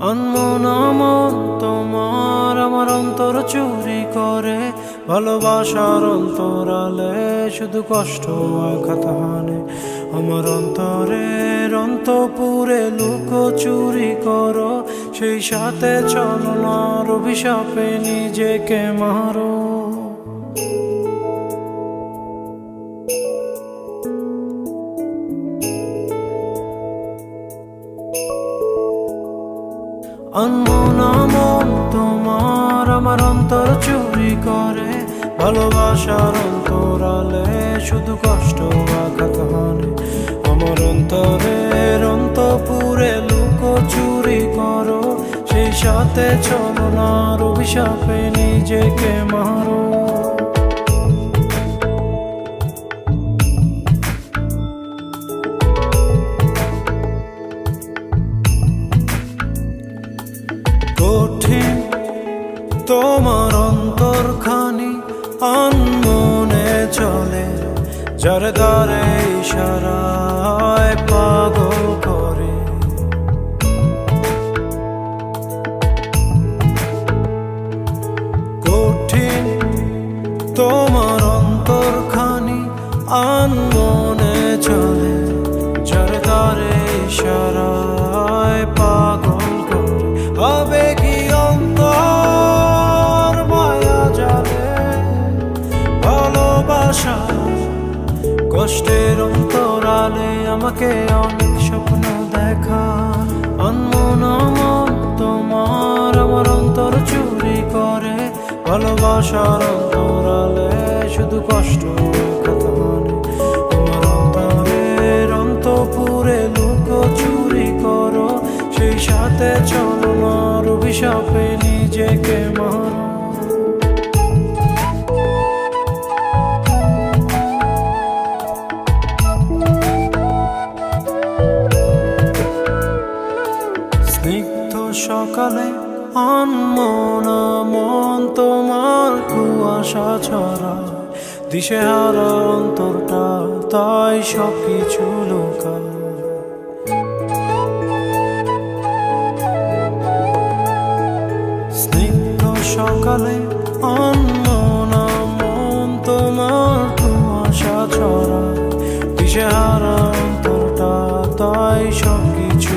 অনমন আমন তোমার আমার অন্তর চুরি করে, ভালোবাসার অন্তরালে শুধু কষ্ট আঘাত হানে। আমার অন্তরের অন্তপুরে লুক চুরি করো, সেই সাথে চলনার অভিশাপে নিজেকে মারো। অনমন মন তোমার আমার অন্তর চুরি করে, ভালোবাসার অন্তরালে শুধু কষ্ট আঘাত হানে। আমার অন্তরের অন্তপুরে লোক চুরি করো, সেই সাথে চলো না রবিশাপে নিজেকে মারো। তোমার অন্তর অন্তরখানি অনমনে চলে, যার দ্বারে ইশারায় পাগল করে। কঠিন তোমার অন্তরখানি আনমনে চলে, যার দ্বারে ইশারায় ভালোবাসা কষ্টের অন্তরালে আমাকে অনেক স্বপ্ন দেখা। অনমন তোমার আমার অন্তর চুরি করে। ভালোবাসার অন্তরালে শুধু কষ্ট আমার অন্তরের অন্তপুরে চুরি করো। সেই সাথে চলো মার অভিশাপে নিজেকে মারো। স্নিগ্ধ সকালে অনমন মন তোমার কুয়াশা ছড়া দিশে হারা অন্তরটা তাই সব কিছু লোকায়। স্নিগ্ধ সকালে অনমন মন তোমার কুয়াশা ছড়া দিশে হারা অন্তরটা তাই সব কিছু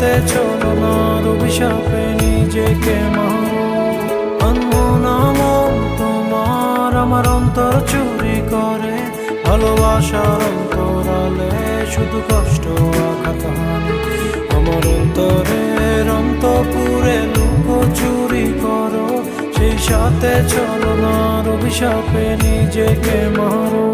সাথে চলো না অভিশাপে নিজেকে আমন তোমার আমার অন্তর চুরি করে, ভালোবাসার অন্তরালে শুধু কষ্ট আঘাত আমার অন্তরের অন্তপুরে লুক চুরি করো, সেই সাথে চলো না অভিশাপে নিজেকে মারো।